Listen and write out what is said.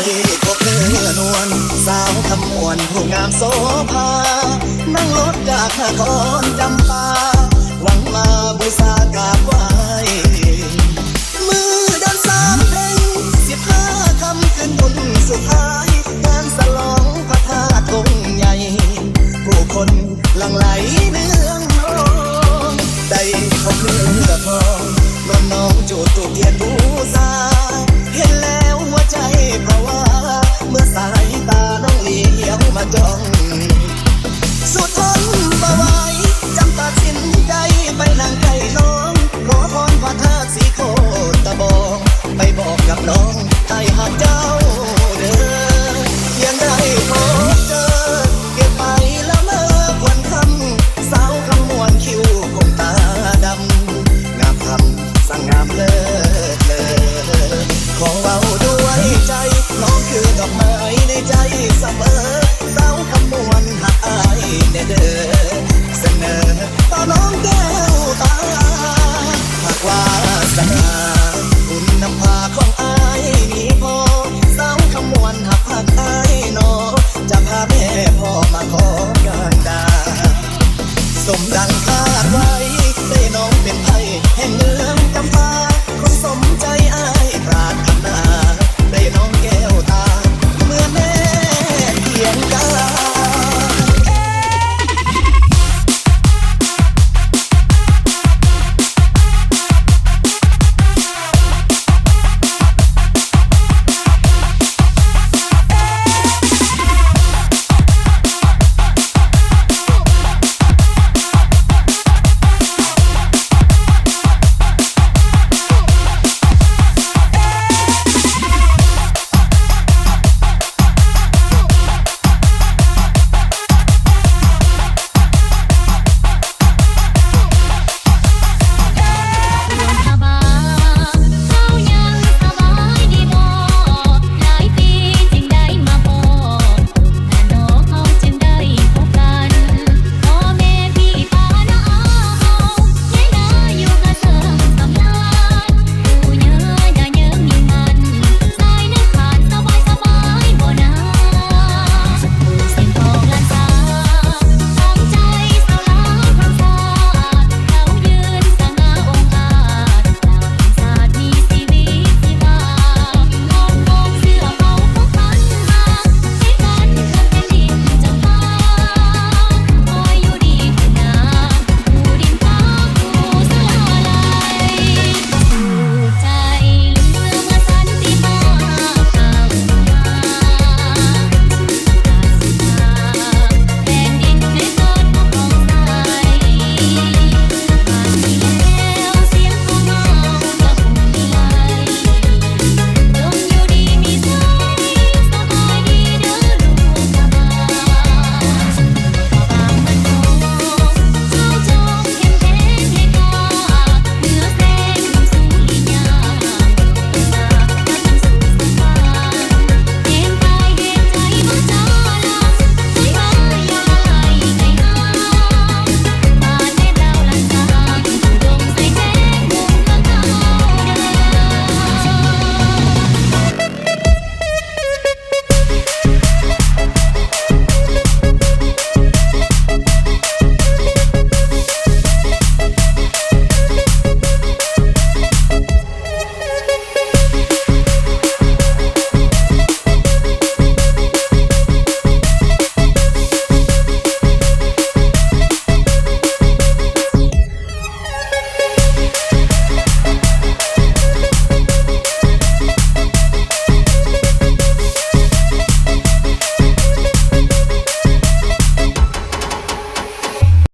พบเธอนวลสาวคำมวนผู้งามโสภา นั่งรถจากนครจำปา หวังมาบูชากราบไหว้มือดินสามเพลงสิบห้าคำขึ้นบุญสุดท้ายงานสลองพระธาตุองค์ใหญ่ ผู้คนหลั่งไหลเนืองนองได้พบเนื้อทองนวลน้องจูดตูกเทียนบูชาเห็นแล้ว ใจเพราะว่า เมื่อสายตาน้องเลี้ยวมาจ้อง ดังคาดไว้เต้น้องเป็นไอแห่งเมืองจำปาคนสมใจอายปราถนาได้น้องแก้ว